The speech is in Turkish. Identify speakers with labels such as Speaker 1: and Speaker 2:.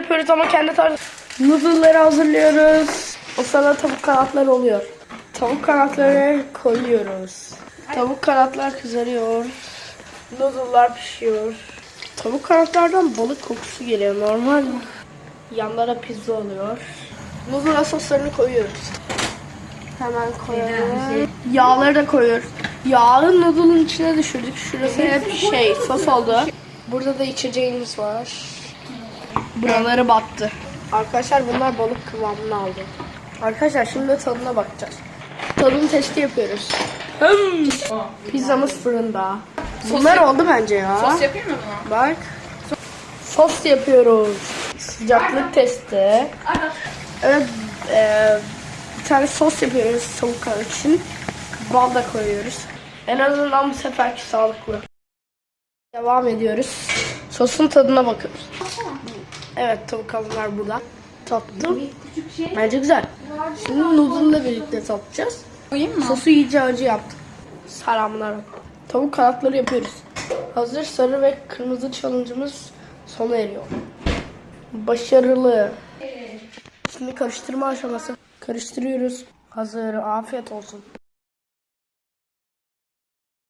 Speaker 1: yapıyoruz ama kendi tarzı. Noodle'ları hazırlıyoruz. O sırada tavuk kanatları oluyor. Tavuk kanatları koyuyoruz. Tavuk kanatlar kızarıyor. Noodle'lar pişiyor. Tavuk kanatlardan balık kokusu geliyor normal mi? Yanlara pizza oluyor. Noodle soslarını koyuyoruz. Hemen koyalım. Yağları da koyuyoruz. Yağı noodle'ın içine düşürdük. Şurası hep şey sos oldu. Burada da içeceğimiz var. Buraları battı. Arkadaşlar bunlar balık kıvamını aldı. Arkadaşlar şimdi tadına bakacağız. Tadım testi yapıyoruz. Hmm. Pizzamız fırında. Bunlar oldu bence ya.
Speaker 2: Sos yapayım mı buna?
Speaker 1: Bak. Sos yapıyoruz. Sıcaklık testi. Evet, e, bir tane sos yapıyoruz tavuk kanat için. Bal da koyuyoruz. En azından bu seferki sağlıklı. Devam ediyoruz. Sosun tadına bakıyoruz. Evet tavuk kanatlar burada. Tattım. Bence güzel. Şimdi noodle'la birlikte tatacağız. Sosu iyice acı yaptım. Selamlar. Tavuk kanatları yapıyoruz. Hazır sarı ve kırmızı challenge'ımız sona eriyor. Başarılı. Şimdi karıştırma aşaması. Karıştırıyoruz. Hazır. Afiyet olsun.